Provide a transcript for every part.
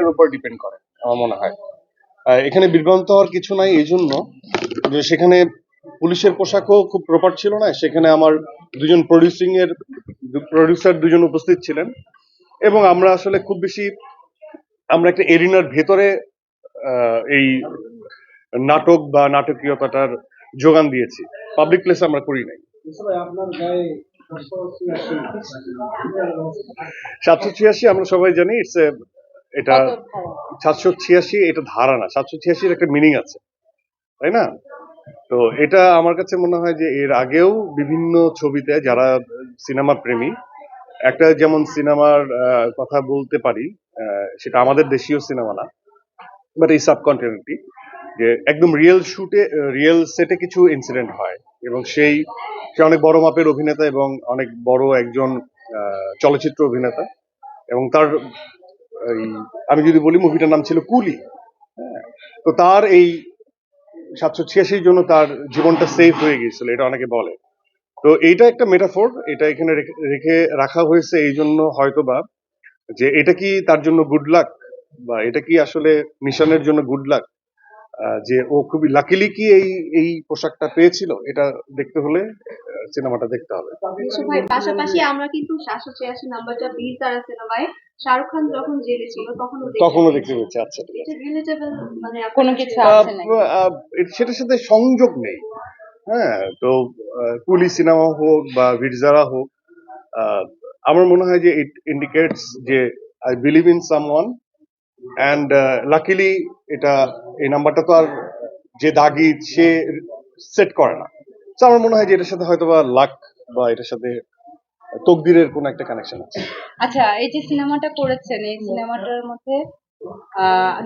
এর উপর ডিপেন্ড করে, আমার মনে হয়। এখানে বিভ্রান্ত হওয়ার কিছু নাই, এই জন্য যে সেখানে পুলিশের পোশাকও খুব প্রপার ছিল না, সেখানে আমার দুজন প্রডিউসিং এর প্রডিউসার দুজন উপস্থিত ছিলেন। এবং আমরা আসলে খুব বেশি, আমরা একটা এরিনার ভেতরে এই নাটক বা নাটকীয়তাটার যোগান দিয়েছি। পাবলিক প্লেস আমরা করি নাই। সাতশো ছিয়াশি, আমরা সবাই জানি ইটস এটা সাতশো ছিয়াশি এটা ধারা না সাতশো ছিয়াশির একটা মিনিং আছে তাই না? তো এটা আমার কাছে মনে হয় যে এর আগেও বিভিন্ন ছবিতে যারা সিনেমা প্রেমী একটা যেমন সিনেমার কথা বলতে পারি সেটা আমাদের দেশীয় সিনেমা না বাট এই সাবকন্টিনেন্টই যে একদম রিয়েল শুটে রিয়েল সেটে কিছু ইনসিডেন্ট হয় এবং সেই সে অনেক বড় মাপের অভিনেতা এবং অনেক বড় একজন আহ, চলচ্চিত্র অভিনেতা এবং তার এই আমি যদি বলি মুভিটার নাম ছিল কুলি। হ্যাঁ, তো তার এই সাতশো ছিয়াশির জন্য তার জীবনটা সেফ হয়ে গিয়েছিল এটা অনেকে বলে। তো এইটা একটা মেটাফোর এটা এখানে রেখে রাখা হয়েছে এই জন্য হয়তো বা যে এটা কি তার জন্য গুড লাক বা এটা কি আসলে মিশনের জন্য গুড লাক যে ও খুবই লাকিলি কি এই এই পোশাকটা পেয়েছিল? এটা দেখতে হলে সিনেমাটা দেখতে হবে। ভাই পাশাপাশি আমরা কিন্তু সাতশো ছিয়াশি নাম্বারটা বীর তারা সিনেমায় শাহরুখ খান যখন জেলে ছিল তখনও তখনও দেখতে পেয়েছি আচ্ছা মানে কোনো কিছু সেটার সাথে সংযোগ নেই। হ্যাঁ তো আহ, কুলি সিনেমা হোক বা ভিরজারা হোক আহ, আমার মনে হয় যে ইট ইন্ডিকেটস যে I believe in someone and luckily এটা, এই নাম্বারটা তো আর যে দাগি, সে সেট করে না। তো আমার মনে হয় যে এটার সাথে হয়তো বা লাক বা এটার সাথে তকদিরের কোনো একটা কানেকশন আছে। আচ্ছা এই যে সিনেমাটা করেছেন, এই সিনেমাটার মধ্যে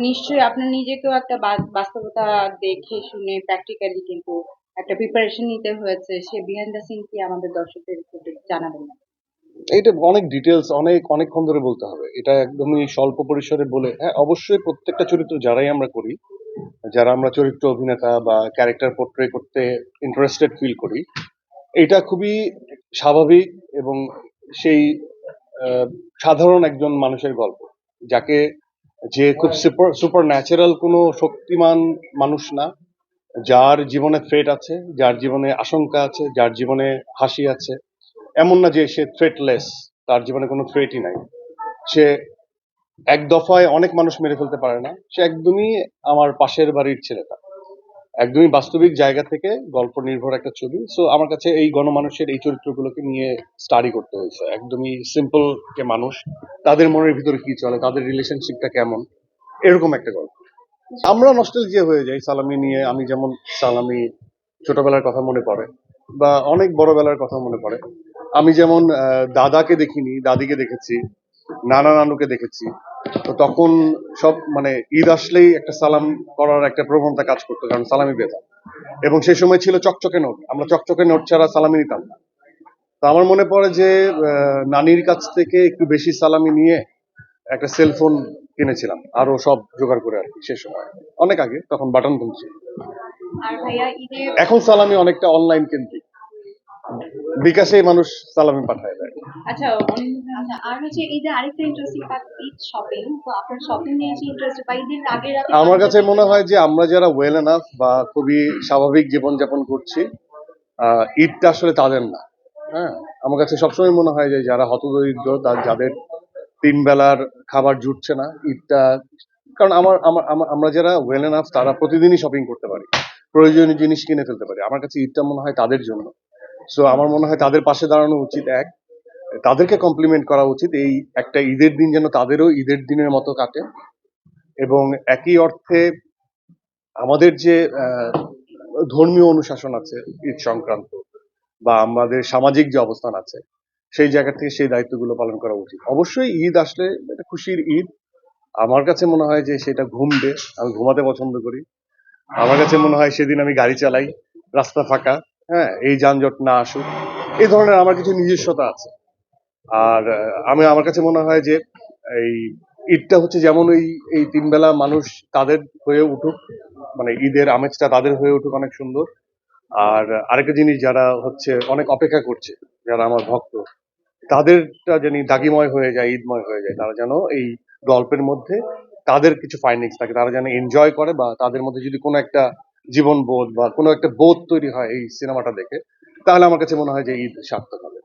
নিশ্চয়ই আপনার নিজেকেও একটা বাস্তবতা দেখে শুনে প্র্যাকটিক্যালি কিন্তু একটা প্রিপারেশন নিতে হয়েছে। সে বিহাইন্ড দ্য সিন কি আমাদের দর্শকদের জানাবেন? এটা অনেক ডিটেলস অনেক, অনেকক্ষণ ধরে বলতে হবে। এটা একদমই স্বল্প পরিসরে বলে হ্যাঁ অবশ্যই প্রত্যেকটা চরিত্র যারাই আমরা করি, যারা আমরা চরিত্র অভিনেতা বা ক্যারেক্টার পোর্ট্রে করতে ইন্টারেস্টেড ফিল করি, এটা খুবই স্বাভাবিক এবং সেই সাধারণ একজন মানুষের গল্প, যাকে যে খুব সুপার সুপার ন্যাচারাল কোনো শক্তিমান মানুষ না, যার জীবনে ফেট আছে, যার জীবনে আশঙ্কা আছে, যার জীবনে হাসি আছে এমন না যে সে থ্রেটলেস তার জীবনে কোনো থ্রেটই নাই। সে এক দফায় অনেক মানুষ মেরে ফেলতে পারে না, সে একদমই আমার পাশের বাড়ির ছেলেটা একদমই বাস্তবিক জায়গা থেকে গল্প নির্ভর একটা ছবি। সো আমার কাছে এই গণমানুষের এই চরিত্রগুলোকে নিয়ে স্টাডি করতে হয়েছে। একদমই সিম্পল যে মানুষ, তাদের মনের ভিতরে কি চলে, তাদের রিলেশনশিপটা কেমন, এরকম একটা গল্প। আমরা নস্টালজিয়া হয়ে যাই সালামি নিয়ে, আমি যেমন সালামি ছোটবেলার কথা মনে পড়ে, বা অনেক বড়বেলার কথা মনে পড়ে। আমি যেমন দাদাকে দেখিনি দাদিকে দেখেছি নানা নানুকে দেখেছি তো তখন সব মানে ঈদ আসলেই একটা সালাম করার একটা প্রবণতা কাজ করতো কারণ সালামি পেতাম। এবং সেই সময় ছিল চকচকে নোট আমরা চকচকে নোট ছাড়া সালামি নিতাম না। তো আমার মনে পড়ে যে নানির কাছ থেকে একটু বেশি সালামি নিয়ে একটা সেলফোন কিনেছিলাম আরও সব জোগাড় করে আর কি সে সময়। অনেক আগে তখন বাটন ফোন ছিল এখন সালামি অনেকটা অনলাইন কেন্দ্রিক। বিকাশে মানুষ সালামি পাঠায় দেয়। আচ্ছা আচ্ছা আর হচ্ছে ঈদে আরেকটা ইন্টারেস্টিং ঈদ শপিং তো আপনার শপিং নিয়ে এসে ইন্টারেস্ট বা ঈদের আগে আমার কাছে মনে হয় যে আমরা যারা ওয়েল এনাফ বা খুবই স্বাভাবিক জীবনযাপন করছি আহ, ঈদটা আসলে তাদের না। হ্যাঁ আমার কাছে সবসময় মনে হয় যে যারা হতদরিদ্র তার যাদের তিন বেলার খাবার জুটছে না ঈদটা কারণ আমার আমার আমার- আমরা যারা ওয়েল এনাফ তারা প্রতিদিনই শপিং করতে পারি। প্রয়োজনীয় জিনিস কিনে ফেলতে পারি। আমার কাছে ঈদটা মনে হয় তাদের জন্য। সো আমার মনে হয় তাদের পাশে দাঁড়ানো উচিত এক। তাদেরকে কমপ্লিমেন্ট করা উচিত। এই একটা ঈদের দিন যেন তাদেরও ঈদের দিনের মতো কাটে। এবং একই অর্থে আমাদের যে ধর্মীয় অনুশাসন আছে ঈদ সংক্রান্ত বা আমাদের সামাজিক যে অবস্থান আছে, সেই জায়গা থেকে সেই দায়িত্বগুলো পালন করা উচিত। অবশ্যই ঈদ আসলে এটা খুশির ঈদ। আমার কাছে মনে হয় যে সেটা ঘুমবে আমি ঘুমাতে পছন্দ করি। আমার কাছে মনে হয় সেদিন আমি গাড়ি চালাই, রাস্তা ফাঁকা হ্যাঁ এই যানজট না আসুক। এই ধরনের আমার কিছু নিজস্বতা আছে। আর আমি, আমার কাছে মনে হয় যে এই ঈদটা হচ্ছে যেমন এই তিন বেলা মানুষ তাদের হয়ে উঠুক মানে ঈদের আমেজটা তাদের হয়ে উঠুক অনেক সুন্দর। আর আরেকটা জিনিস যারা হচ্ছে অনেক অপেক্ষা করছে, যারা আমার ভক্ত, তাদেরটা যেন দাগিময় হয়ে যায়, ঈদময় হয়ে যায়। তারা যেন এই গল্পের মধ্যে তাদের কিছু ফাইন্ডিংস থাকে, তারা যেন এনজয় করে বা তাদের মধ্যে যদি কোনো একটা জীবন বোধ বা কোনো একটা বোধ তৈরি হয় এই সিনেমাটা দেখে, তাহলে আমার কাছে মনে হয় যে ঈদ সার্থক হবে।